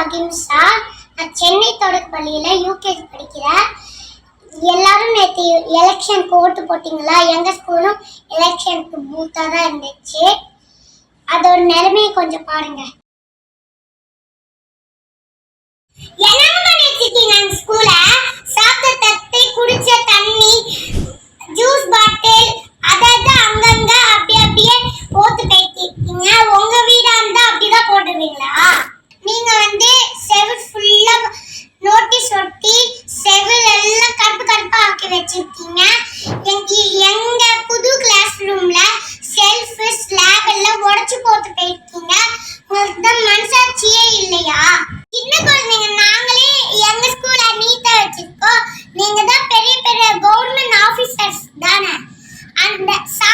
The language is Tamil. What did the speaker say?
அகிம்சா நான் சென்னை தொடக்கப்பள்ளியில யூகேஜி படிக்கிறேன். எல்லாரும் நேற்று எலெக்ஷனுக்கு ஓட்டு போட்டிங்களா? எங்கள் ஸ்கூலும் எலெக்ஷனுக்கு பூத்தாக தான் இருந்துச்சு. அதோட நிலைமையை கொஞ்சம் பாருங்கள் இன்னைக்கு எங்க புது கிளாஸ் ரூம்ல செல்ஃப் ஸ்லாப் எல்லாம் உடைச்சு போட்டு போயிருக்கீங்க. உங்களுக்கு மனசாட்சியே இல்லையா? சின்ன குழந்தைங்க நாங்களே எங்க ஸ்கூல்ல நீட்டா வச்சிருக்கோம். நீங்க தான் பெரிய பெரிய கவர்மெண்ட் ஆபீசர்ஸ் தானே. அந்த சா